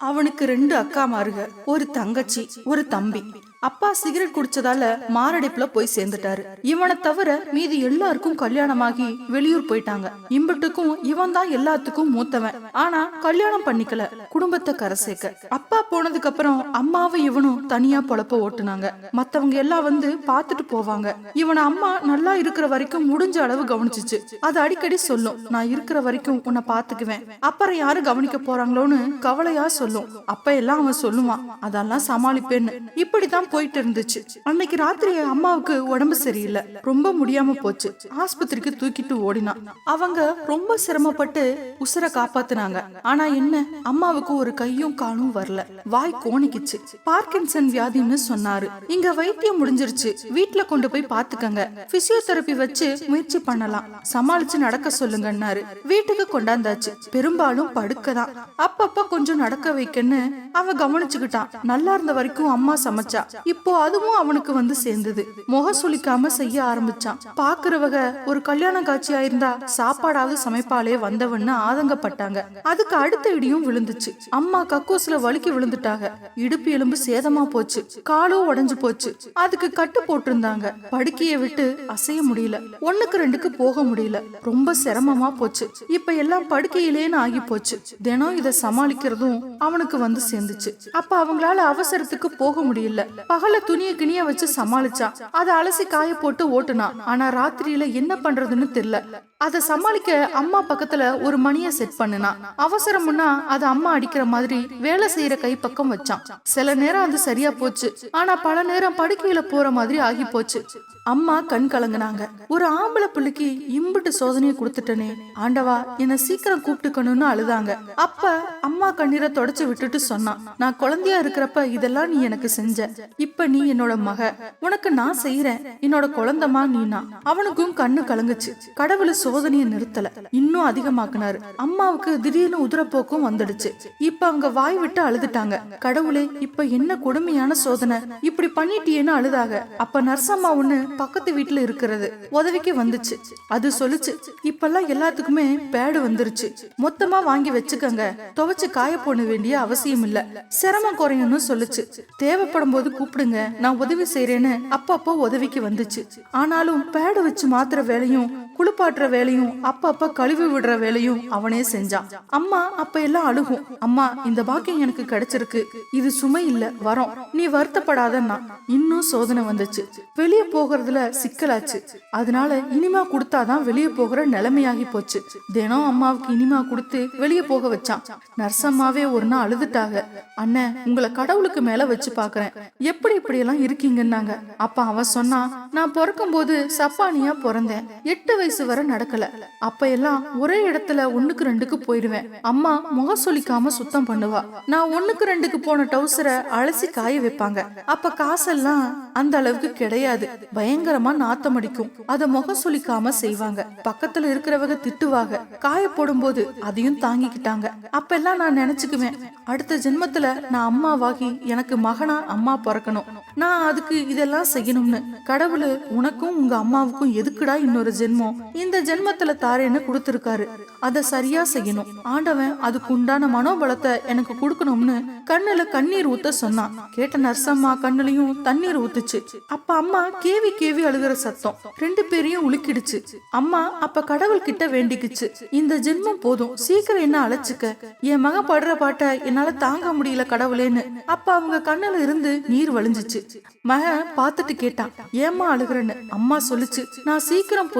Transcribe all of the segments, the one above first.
அவனுக்கு ரெண்டு அக்காமாருக ஒரு தங்கச்சி ஒரு தம்பி. அப்பா சிகரெட் குடிச்சதால மாரடைப்புல போய் சேர்ந்துட்டாரு. இவனை தவிர மீதி எல்லாருக்கும் கல்யாணமாகி வெளியூர் போயிட்டாங்க. இம்பட்டுக்கும் இவன் தான் எல்லாத்துக்கும் மூத்தவன். ஆனா கல்யாணம் பண்ணிக்கல. குடும்பத்தை கரை சேர்க்க. அப்பா போனதுக்கு அப்புறம் அம்மாவும் இவனும் தனியா பொழப்ப ஓட்டுனாங்க. மத்தவங்க எல்லாம் வந்து பார்த்துட்டு போவாங்க. இவனை அம்மா நல்லா இருக்கிற வரைக்கும் முடிஞ்ச அளவு கவனிச்சுச்சு. அது அடிக்கடி சொல்லும். நான் இருக்கிற வரைக்கும் உன்னை பாத்துக்குவேன் அப்புறம் யாரு கவனிக்க போறாங்களோன்னு கவலையா சொல்லும். அப்ப எல்லாம் அவன் சொல்லுவான். அதெல்லாம் சமாளிப்பேன்னு. இப்படிதான் போயிட்டு இருந்துச்சு. அன்னைக்கு ராத்திரி அம்மாவுக்கு உடம்பு சரியில்லை. ரொம்ப முடியாம போச்சு. ஆஸ்பத்திரிக்கு தூக்கிட்டு ஓடினான் அவங்க ரொம்ப சிரமப்பட்டு உசுர காப்பாத்துனாங்க. ஆனா என்ன? அம்மாவுக்கு ஒரு கையும் காலும் வரல. வாய் கோணிக்குச்சு. பார்க்கின்சன் வியாதின்னு சொன்னாரு. இங்க வைத்தியம் முடிஞ்சிருச்சு. வீட்டுல கொண்டு போய் பாத்துக்கங்க. பிசியோதெரபி வச்சு முயற்சி பண்ணலாம். சமாளிச்சு நடக்க சொல்லுங்கன்னாரு. வீட்டுக்கு கொண்டாந்தாச்சு. பெரும்பாலும் படுக்கதான். அப்பப்ப கொஞ்சம் நடக்க வைக்கன்னு அவன் கவனிச்சுக்கிட்டான். நல்லா இருந்த வரைக்கும் அம்மா சமைச்சா. இப்போ அதுவும் அவனுக்கு வந்து சேர்ந்தது. முக சுளிக்காம செய்ய ஆரம்பிச்சான். பாக்குறவக ஒரு கல்யாண காட்சியா இருந்தா சாப்பாடாவது சமைப்பாலே வந்தவன்னு ஆதங்கப்பட்டாங்க. அதுக்கு அடுத்த இடியும் விழுந்துச்சு. அம்மா கக்கோஸ்ல வலிக்கு விழுந்துட்டாங்க இடுப்பு எலும்பு சேதமா போச்சு. காலும் உடஞ்சு போச்சு. அதுக்கு கட்டு போட்டிருந்தாங்க. படுக்கைய விட்டு அசைய முடியல. ஒண்ணுக்கு ரெண்டுக்கு போக முடியல. ரொம்ப சிரமமா போச்சு. இப்ப எல்லாம் படுக்கையிலேன்னு ஆகி போச்சு. தினம் இத சமாளிக்கிறதும் அவனுக்கு வந்து சேர்ந்துச்சு. அப்ப அவங்களால அவசரத்துக்கு போக முடியல. பகல துணிய கிணிய வச்சு சமாளிச்சா. அதை அலசி காய போட்டு ஓட்டுனா. ஆனா ராத்திரியில என்ன பண்றதுன்னு தெரியல. அதை சமாளிக்க அம்மா பக்கத்துல ஒரு மணிய செட் பண்ணுனா. அவசரம்னா அது அம்மா அடிக்கிற மாதிரி வேலை செய்யற கை பக்கம் வச்சான். சில நேரம் அது சரியா போச்சு. ஆனா பல நேரம் படுக்கையில போற மாதிரி ஆகி போச்சு. அம்மா கண் கலங்குனாங்க. ஒரு ஆம்பளை பிள்ளைக்கு இம்புட்டு சோதனையை கொடுத்துட்டனே. ஆண்டவா என்ன சீக்கிரம் கூப்பிட்டுக்கணும்னு அழுதாங்க. அப்ப அம்மா கண்ணீரை தொடச்சு விட்டுட்டு சொன்னான். நான் குழந்தையா இருக்கிறப்ப இதெல்லாம் நீ எனக்கு செஞ்ச. இப்ப நீ என்னோட மக. உனக்கு நான் செய்யறேன். என்னோட குழந்தமா நீனா. அவனுக்கும் கண்ணு கலங்குச்சு. கடவுள் சோதனையை நிறுத்தல. இன்னும் அதிகமாக்குனாரு. அம்மாவுக்கு திடீர்னு உதிரப்போக்கும் வந்துடுச்சு. இப்ப அவங்க வாய் விட்டு அழுதுட்டாங்க. கடவுளே இப்ப என்ன கொடுமையான சோதனை? இப்படி பண்ணிட்டியேன்னு அழுதாக. அப்ப நர்சம்மா ஒண்ணு பக்கத்து வீட்டுல இருக்கிறது. உதவிக்கு வந்துச்சு. அது சொல்லுச்சு. இப்பெல்லாம் எல்லாத்துக்குமே பேடு வந்துருச்சு. மொத்தமா வாங்கி வச்சுக்கங்க. துவைச்சு காய போட வேண்டிய அவசியம் இல்ல. சிரமம் குறையும்னு சொல்லுச்சு. தேவைப்படும் போது கூப்பிடுங்க. நான் உதவி செய்யறேன்னு அப்பப்போ உதவிக்கு வந்துச்சு. ஆனாலும் பேடு வச்சு மாத்திர வேலையும் குளிப்பாட்டுற வேலையும் அப்பப்ப கழுவி விடுற வேலையும் அவனே செஞ்சான். அம்மா அப்ப எல்லாம் அழுகும். அம்மா இந்த பாக்கியம் எனக்கு கிடைச்சிருக்கு. இது சுமை இல்ல. வரோம். நீ வருத்தப்படாதன்னா இன்னும் சோதனை வந்துச்சு. வெளியே போகிறதுல சிக்கலாச்சு. அதனால இனிமா கொடுத்தாதான் வெளியே போகிற நிலைமையாகி போச்சு. தினம் அம்மாவுக்கு இனிமா கொடுத்து வெளியே போக வச்சான். நர்சம்மாவே ஒரு நாள் அழுதுட்டாங்க. அண்ணன் உங்களை கடவுளுக்கு மேல வச்சு பாக்குறேன். எப்படி இப்படி எல்லாம் இருக்கீங்கன்னாங்க? அப்ப அவன் சொன்னா நான் பிறக்கும் போது சப்பானியா பிறந்தேன். எட்டு வயசு வரை நடக்கல. அப்ப எல்லாம் ஒரே இடத்துல ஒண்ணுக்கு ரெண்டுக்கு போயிடுவேன். அம்மா முக சொல்லிக்காம சுத்தம் பண்ணுவா. நான் ஒண்ணுக்கு ரெண்டுக்கு போன டவுசரை அலசி காய வைப்பாங்க. அப்ப காசெல்லாம் அந்த அளவுக்கு கிடையாது. பயங்கரமா நாத்தம் அடிக்கும். அத முக சொல்லிக்காம செய்வாங்க. பக்கத்துல இருக்கிறவங்க திட்டுவாங்க. காய போடும்போது அதையும் தாங்கிக்கிட்டாங்க. அப்பெல்லாம் நான் நினைச்சுக்குவேன். அடுத்த ஜென்மத்துல நான் அம்மாவாகி எனக்கு மகனா அம்மா பிறக்கணும். நான் அதுக்கு இதெல்லாம் செய்யணும்னு. கடவுள் உனக்கும் உங்க அம்மாவுக்கும் எதுக்குடா இன்னொரு ஜென்மம்? இந்த ஜென்மத்துல தாரேன்னு கொடுத்திருக்காரு. அத சரியா செய்யணும். ஆண்டவன் அதுக்கு உண்டான மனோபலத்தை எனக்கு கொடுக்கணும்னு கண்ணுல கண்ணீர் ஊத்த சொன்னான். கேட்ட நர்சம்மா கண்ணுலயும் தண்ணீர் ஊத்துச்சு. அப்ப அம்மா கேவி கேவி அழுகிற சத்தம் ரெண்டு பேரையும் உலுக்கிடுச்சு. அம்மா அப்ப கடவுள் கிட்ட வேண்டிக்குச்சு. இந்த ஜென்மம் போதும். சீக்கிரம் என்ன அழைச்சுக்க. என் மக படுற பாட்டை என்னால தாங்க முடியல கடவுளேன்னு. அப்ப அவங்க கண்ணுல இருந்து நீர் வழிஞ்சிச்சு. மகன் பார்த்துட்டு கேட்டான் ஏமா அழுகுறேன்னு? அம்மா சொல்லுச்சு நான் சீக்கிரம்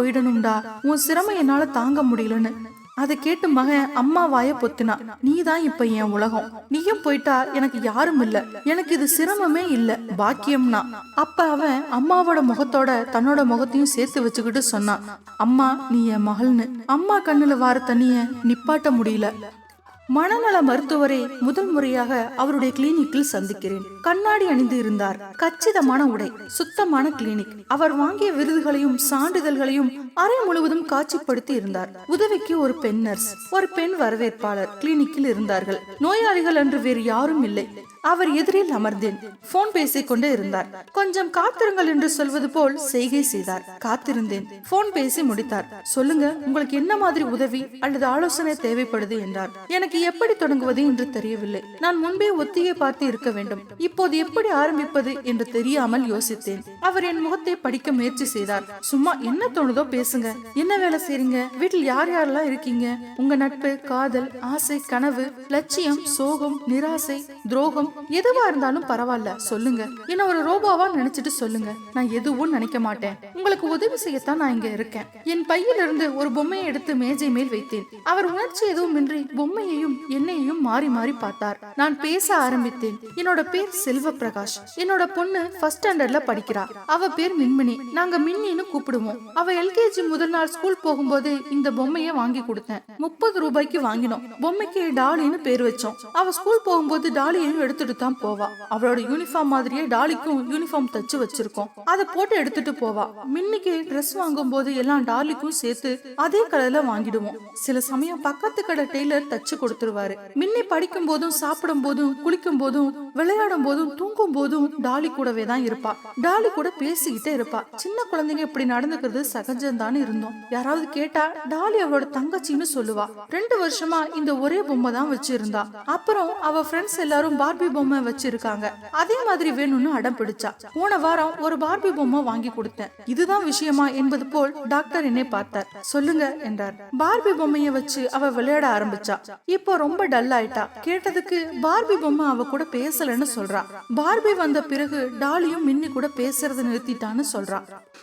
போயிடணும்டா உன் சிரமம் என்னால தாங்க முடியலன்னு. அதை கேட்டு மகன் அம்மா வாய பொத்தினா நீ தான் இப்ப என் உலகம். நீயும் போயிட்டா எனக்கு யாரும் இல்ல. எனக்கு இது சிரமமே இல்ல. பாக்கியம்னா. அப்ப அவன் அம்மாவோட முகத்தோட தன்னோட முகத்தையும் சேர்த்து வச்சுக்கிட்டு சொன்னான். அம்மா நீ என் மகள்னு. அம்மா கண்ணுல வார தண்ணிய நிப்பாட்ட முடியல. மனநல மருத்துவரை முதல் முறையாக அவருடைய கிளினிக்கில் சந்திக்கிறேன். கண்ணாடி அணிந்து இருந்தார். கச்சிதமான உடை சுத்தமான கிளினிக் அவர் வாங்கிய விருதுகளையும் சான்றிதழ்களையும் அறை முழுவதும் காட்சிப்படுத்தி இருந்தார். உதவிக்கு ஒரு பெண் நர்ஸ் ஒரு பெண் வரவேற்பாளர் கிளினிக்கில் இருந்தார்கள். நோயாளிகள் அன்று வேறு யாரும் இல்லை. அவர் எதிரில் அமர்ந்தேன். போன் பேசிக் கொண்டு இருந்தார். கொஞ்சம் காத்திருங்கள் என்று சொல்வது போல் செய்கை செய்தார். காத்திருந்தேன். போன் பேசி முடித்தார். சொல்லுங்க உங்களுக்கு என்ன மாதிரி உதவி அல்லது ஆலோசனை தேவைப்படுது என்றார். எனக்கு எப்படி தொடங்குவது என்று தெரியவில்லை. நான் முன்பே ஒத்திகை பார்த்து இருக்க வேண்டும். இப்போது எப்படி ஆரம்பிப்பது என்று தெரியாமல் யோசித்தேன். அவர் என் முகத்தை படிக்க முயற்சி செய்தார். சும்மா என்ன தோணுதோ பேசுங்க. என்ன வேலை செய்றீங்க? வீட்டில் யார் யாரெல்லாம் இருக்கீங்க? உங்க நட்பு காதல் ஆசை கனவு லட்சியம் சோகம் நிராசை துரோகம் எதுவா இருந்தாலும் பரவாயில்ல. சொல்லுங்க. என்ன ஒரு ரோபோவா நினைச்சிட்டு சொல்லுங்க. நான் எதுவும் நினைக்க மாட்டேன். உங்களுக்கு உதவி செய்யத்தான் நான் இங்க இருக்கேன். என் பையிலிருந்து ஒரு பொம்மையை எடுத்து மேஜை மேல் வைத்தேன். அவர் உணர்ச்சி எதுவும் இன்றி பொம்மையையும் என்னையும் மாறி மாறி பார்த்தார். நான் பேச ஆரம்பித்தேன். என்னோட பேர் செல்வ பிரகாஷ் என்னோட பொண்ணு ஃபர்ஸ்ட் ஸ்டாண்டர்ட்ல படிக்கிறா. அவ பேர் மின்மினி. நாங்க மின்னின்னு கூப்பிடுவோம். அவ எல்கேஜி முதல் நாள் ஸ்கூல் போகும்போது இந்த பொம்மையை வாங்கி கொடுத்தேன். முப்பது ரூபாய்க்கு வாங்கினோம். பொம்மைக்கு டாலின்னு பேர் வச்சோம். அவ ஸ்கூல் போகும்போது டாலியையும் எடுத்துட்டு தான் போவா. அவளோட யூனிஃபார்ம் மாதிரியே டாலிக்கும் யூனிஃபார்ம் தச்சு வச்சிருக்கோம். அதை போட்டு எடுத்துட்டு போவா. மின்னிக்கு ட்ரெஸ் வாங்கும் போது எல்லாம் டாலிக்கும் சேர்த்து அதே கலர்ல வாங்கிடுவோம். சில சமயம் பக்கத்து கடை டெய்லர் தச்சு கொடுத்துருவாரு. மின்னி படிக்கும் போதும் சாப்பிடும் போதும் குளிக்கும் போதும் விளையாடும் போதும் தூங்கும் போதும் டாலி கூடவே தான் இருப்பா. டாலி கூட பேசிக்கிட்டே இருப்பா. சின்ன குழந்தைங்க இப்படி நடந்துக்கிறது சகஜம்தான் இருந்தோம். யாராவது கேட்டா டாலி அவளோட தங்கச்சின்னு சொல்லுவா. ரெண்டு வருஷமா இந்த ஒரே பொம்மை தான் வச்சிருந்தா. அப்புறம் அவ ஃப்ரெண்ட்ஸ் எல்லாரும் பார்பி பொம்மை வச்சிருக்காங்க. அதே மாதிரி வேணும்னு அடம் பிடிச்சா. போன வாரம் ஒரு பார்பி பொம்மை வாங்கி கொடுத்தேன். இதுதான் விஷயமா என்பது போல் டாக்டர் என்னை பார்த்தார். சொல்லுங்க என்றார். பார்பி பொம்மைய வச்சு அவ விளையாட ஆரம்பிச்சா. இப்போ ரொம்ப டல் ஆயிட்டா. கேட்டதுக்கு பார்பி பொம்மை அவ கூட பேசலன்னு சொல்றா. பார்பி வந்த பிறகு டாலியும் மின்னி கூட பேசுறது நிறுத்திட்டான்னு சொல்றா.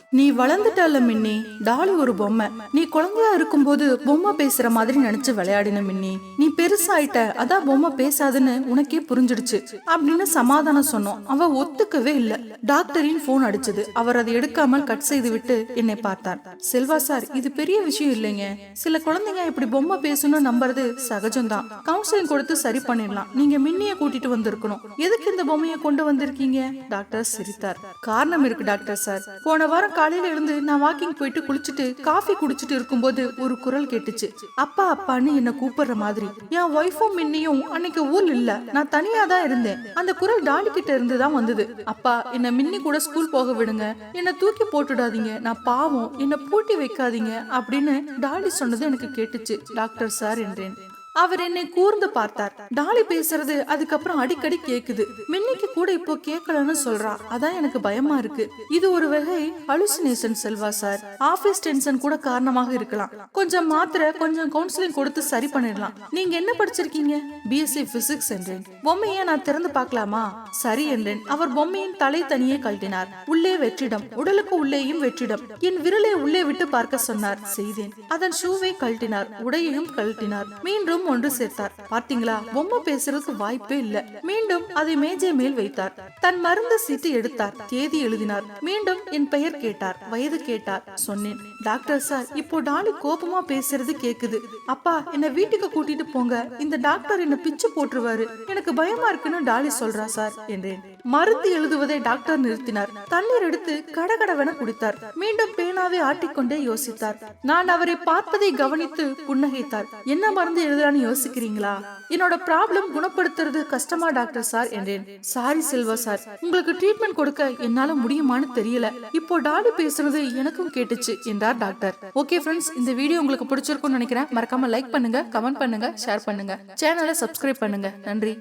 நீ வளர்ந்துட்டால மின்னி. டாலி ஒரு பொம்மை. நீ குழந்தையா இருக்கும்போது பொம்மை பேசுற மாதிரி நினைச்சு விளையாடின மின்னி. நீ பெருசாயிட்ட அதான் பொம்மை பேசாதுன்னு உனக்கே புரிஞ்சிடுச்சு. அப்படின்னு சமாதானம் சொன்னோம். அவ ஒத்துக்கவே இல்ல. டாக்டரின் போன் அடிச்சது. அவர் அதை எடுக்காமல் கட் செய்து விட்டு என்னை பார்த்தார். செல்வா சார் இது பெரிய விஷயம் இல்லைங்க. சில குழந்தைங்க இப்படி பொம்மை பேசணும்னு நம்புறது சகஜம்தான். கவுன்சிலிங் கொடுத்து சரி பண்ணிடலாம். நீங்க மின்னிய கூட்டிட்டு வந்திருக்கணும். எதுக்கு இந்த பொம்மையை கொண்டு வந்திருக்கீங்க? டாக்டர் சிரித்தார். காரணம் இருக்கு டாக்டர் சார். போன வாரம் காலையில எழுந்து நான் வாக்கிங் போயிட்டு குளிச்சுட்டு காஃபி குடிச்சிட்டு இருக்கும்போது ஒரு குரல் கேட்டுச்சு. அப்பா அப்பான்னு என்ன கூப்பிடுற மாதிரி. என் ஒய்ஃபும் மின்னியும் அன்னைக்கு ஊர்ல இல்ல. நான் தனியா தான் இருந்தேன். அந்த குரல் டாடி கிட்ட இருந்து தான் வந்தது. அப்பா என்ன மின்னி கூட ஸ்கூல் போக விடுங்க. என்ன தூக்கி போட்டுடாதீங்க. நான் பாவம். என்ன பூட்டி வைக்காதீங்க. அப்படின்னு டாடி சொன்னது எனக்கு கேட்டுச்சு. டாக்டர் சார் என்றேன். அவர் என்னை கூர்ந்து பார்த்தார். டாலி பேசுறது அதுக்கப்புறம் அடிக்கடி கேக்குது. மின்னிக்கு கூட இப்போ கேட்கலன்னு சொல்றா. அதான் எனக்கு பயமா இருக்கு. இது ஒரு வகை hallucination Selva sir. Office tension கூட காரணமாக இருக்கலாம். கொஞ்சம் மாத்திரை கொஞ்சம் கவுன்சிலிங் கொடுத்து சரி பண்ணிடலாம். நீங்க என்ன படிச்சிருக்கீங்க? பிஎஸ்சி பிசிக்ஸ் என்றேன். பொம்மையை நான் திறந்து பார்க்கலாமா? சரி என்றேன். அவர் பொம்மையின் தலை தனியே கழட்டினார். உள்ளே வெற்றிடம். உடலுக்கு உள்ளேயும் வெற்றிடம். என் விரலை உள்ளே விட்டு பார்க்க சொன்னார். செய்தேன். அதன் ஷூவை கழட்டினார். உடையையும் கழட்டினார். மீண்டும் மீண்டும் ஒன்று சேர்த்தார். பாத்தீங்களா பொம்மை பேசுறதுக்கு வாய்ப்பே இல்ல. மீண்டும் அதை மேஜை மேல் வைத்தார். தன் மருந்து சீட்டு எடுத்தார். தேதி எழுதினார். மீண்டும் என் பெயர் கேட்டார். வயது கேட்டார். சொன்னேன். டாக்டர் சார் இப்போ டாலி கோபமா பேசுறது கேக்குது. அப்பா என்ன வீட்டுக்கு கூட்டிட்டு போங்க. இந்த டாக்டர் என்ன பிச்சு போட்டுருவாரு. எனக்கு பயமா இருக்குன்னு டாலி சொல்றா சார் என்றேன். மருந்து எழுதுவதை டாக்டர் நிறுத்தினார். தண்ணீர் எடுத்து கடகடவென குடித்தார். மீண்டும் பேனாவை ஆட்டிக்கொண்டே யோசித்தார். நான் அவரை பார்ப்பதை கவனித்து புன்னகைத்தார். என்ன மருந்து எழுதுறான்னு யோசிக்கிறீங்களா? என்னோட ப்ராப்ளம் குணப்படுத்துறது கஷ்டமா டாக்டர் சார் என்றேன். சாரி செல்வா சார் உங்களுக்கு ட்ரீட்மெண்ட் கொடுக்க என்னால முடியுமான்னு தெரியல. இப்போ டாலி பேசுறது எனக்கும் கேட்டுச்சு என்றார் டாக்டர் ஓகே ஃப்ரெண்ட்ஸ் இந்த வீடியோ உங்களுக்கு பிடிச்சிருக்கும்னு நினைக்கிறேன். மறக்காம லைக் பண்ணுங்க கமெண்ட் பண்ணுங்க ஷேர் பண்ணுங்க. சேனலை சப்ஸ்கிரைப் பண்ணுங்க. நன்றி.